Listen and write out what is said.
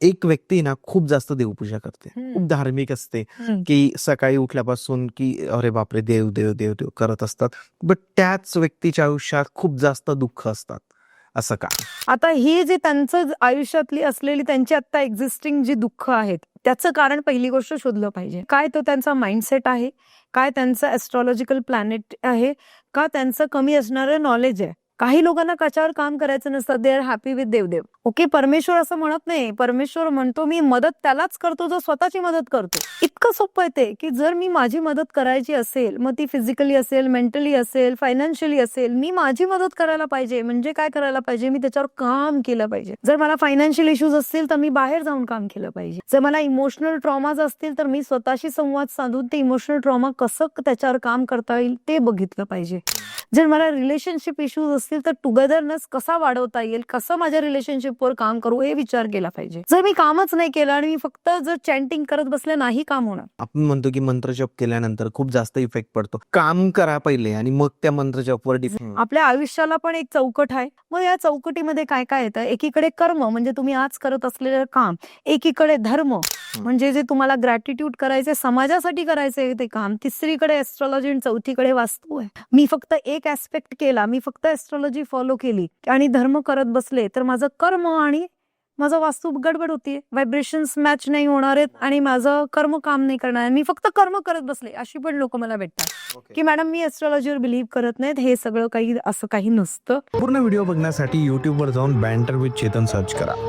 एक व्यक्ती ना खूप जास्त देवपूजा करते. खूप धार्मिक असते. की सकाळी उठल्यापासून की अरे बापरे देव देव देव देव करत असतात. बट त्याच व्यक्तीच्या आयुष्यात खूप जास्त दुःख असतात असं का? आता ही जी त्यांचं आयुष्यातली असलेली त्यांची आता एक्झिस्टिंग जी दुःख आहेत त्याचं कारण पहिली गोष्ट शोधलं पाहिजे. काय तो त्यांचा माइंडसेट आहे? काय त्यांचं ऍस्ट्रॉलॉजिकल प्लॅनेट आहे? का त्यांचं कमी असणारं नॉलेज आहे? काही लोकांना कशावर काम करायचं नसतं. दे आर हॅपी विथ देवदेव. ओके परमेश्वर असं म्हणत नाही. परमेश्वर म्हणतो मी मदत त्यालाच करतो जो स्वतःची मदत करतो. इतकं सोपं आहे ते की जर मी माझी मदत करायची असेल मग ती फिजिकली असेल मेंटली असेल फायनान्शियली असेल मी माझी मदत करायला पाहिजे. म्हणजे काय करायला पाहिजे? मी त्याच्यावर काम केलं पाहिजे. जर मला फायनान्शियल इश्यूज असतील तर मी बाहेर जाऊन काम केलं पाहिजे. जर मला इमोशनल ट्रॉमाज असतील तर मी स्वतःशी संवाद साधून ते इमोशनल ट्रॉमा कसं त्याच्यावर काम करता येईल ते बघितलं पाहिजे. जर मला रिलेशनशिप इश्यूज असतील तर टुगेदरनेस कसा वाढवता येईल? कसं माझ्या रिलेशनशिपवर काम करू? हे विचार केला पाहिजे. जर मी कामच नाही केलं आणि मी फक्त जर चॅन्टिंग करत बसले नाही काम होणार. आपण म्हणतो की मंत्रजप केल्यानंतर खूप जास्त इफेक्ट पडतो. काम करा पहिले आणि मग त्या मंत्रजपवर आपल्या आयुष्याला पण एक चौकट आहे. मग या चौकटीमध्ये काय काय येतं? एकीकडे कर्म म्हणजे तुम्ही आज करत असलेलं काम. एकीकडे धर्म. म्हणजे जे तुम्हाला ग्रॅटिट्यूड करायचे समाजासाठी करायचे ते काम तिसरीकडे एस्ट्रॉलॉजी आणि चौथीकडे वास्तू आहे. मी फक्त एक ऍस्पेक्ट केला मी फक्त एस्ट्रॉलॉजी फॉलो केली आणि धर्म करत बसले तर माझं कर्म आणि माझं वास्तू गडबड होतीये व्हायब्रेशन्स मॅच नाही होणार आहेत आणि माझं कर्म काम नाही करणार. मी फक्त कर्म करत बसले अशी पण लोक मला भेटतात. की मॅडम मी एस्ट्रॉलॉजीवर बिलीव्ह करत नाहीत हे सगळं काही असं काही नसतं. पूर्ण व्हिडिओ बघण्यासाठी यूट्यूबवर जाऊन बँटर विथ चेतन सर्च करा.